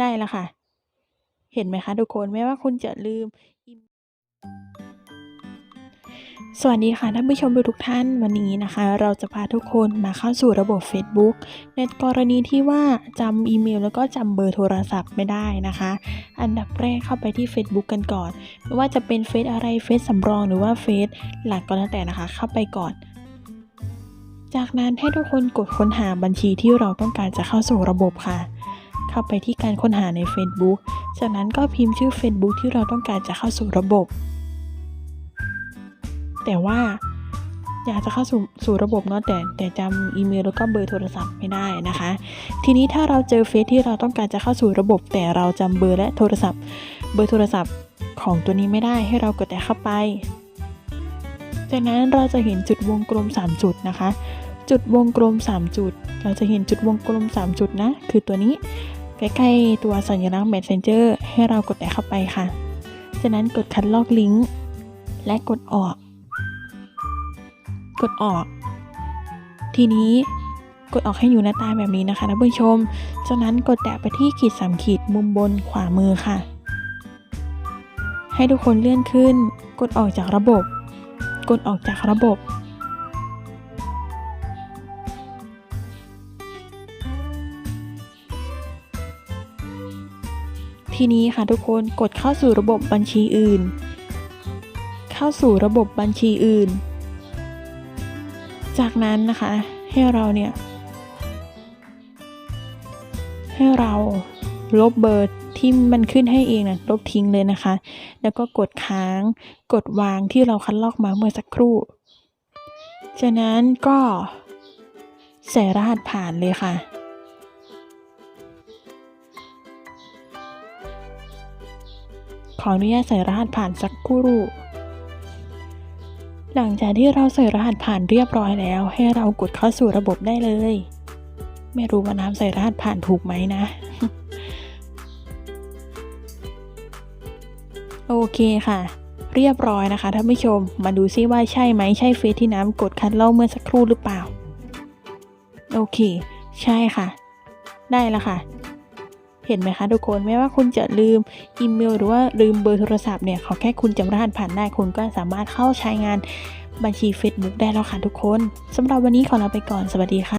ได้แล้วค่ะ เห็นไหมคะทุกคนไม่ว่าคุณจะลืม สวัสดีค่ะท่านผู้ชมทุกท่านวันนี้นะคะ เราจะพาทุกคนมาเข้าสู่ระบบ Facebook ในกรณีที่ว่าจำอีเมล แล้วก็จำเบอร์โทรศัพท์ไม่ได้นะคะ อันดับแรกเข้าไปที่ Facebook กันก่อน ไม่ว่าจะเป็นเฟซอะไรเฟซสำรองหรือว่าเฟซหลักก็แล้วแต่นะคะ เข้าไปก่อนจากนั้นให้ทุกคนกดค้นหาบัญชีที่เราต้องการจะเข้าสู่ระบบค่ะ เข้าไปที่การค้นหาใน Facebook จากนั้นก็พิมพ์ชื่อ Facebook ที่เราต้องการจะเข้าสู่ระบบ แต่ว่าอยากจะเข้าสู่สู่ระบบเนาะแต่แต่จำอีเมลแล้วก็เบอร์โทรศัพท์ไม่ได้นะคะ ทีนี้ถ้าเราเจอเฟซที่เราต้องการจะเข้าสู่ระบบ แต่เราจำเบอร์และโทรศัพท์ เบอร์โทรศัพท์ของตัวนี้ไม่ได้ให้เรากดแต่เข้าไป จากนั้นเราจะเห็นจุดวงกลม 3 จุดนะคะ จุดวงกลม 3 จุด เราจะเห็นจุดวงกลม 3 จุดนะ คือตัวนี้ ใกล้ๆ ตัวสัญลักษณ์ Messenger ให้เรากดแต่เข้าไปค่ะ จากนั้นกดคัดลอกลิงก์และกดออก กดออก ทีนี้กดออกให้อยู่หน้าตาแบบนี้นะคะท่านผู้ชม จากนั้นกดแตะไปที่ขีดสามขีดมุมบนขวามือค่ะ ให้ทุกคนเลื่อนขึ้น กดออกจากระบบ กดออกจากระบบ ทีนี้ค่ะทุกคนกดเข้าสู่ระบบบัญชีอื่น เข้าสู่ระบบบัญชีอื่น จากนั้นนะคะให้เราเนี่ย ให้เราลบเบอร์ที่มันขึ้นให้เองนะลบทิ้งเลยนะคะ แล้วก็กดค้าง กดวางที่เราคัดลอกมาเมื่อสักครู่ จากนั้นก็ใส่รหัสผ่านเลยค่ะ ออนุญาตใส่รหัสผ่านสักครู่หลังจากที่เราใส่รหัสผ่านเรียบร้อยแล้ว ให้เรากดเข้าสู่ระบบได้เลย ไม่รู้ว่าน้ำใส่รหัสผ่านถูกไหมนะ โอเคค่ะ เรียบร้อยนะคะท่านผู้ชม มาดูซิว่าใช่ไหมใช่เฟซที่น้ำกดคัดลอกเมื่อสักครู่หรือเปล่า โอเค ใช่ค่ะ ได้แล้วค่ะ เห็นไหมคะทุกคนไม่ว่าคุณจะลืมอีเมล หรือว่าลืมเบอร์โทรศัพท์เนี่ยขอแค่คุณจำรหัสผ่านได้คุณก็สามารถเข้าใช้งานบัญชี Facebook ได้แล้วค่ะทุกคนสำหรับวันนี้ขอลาไปก่อนสวัสดีค่ะ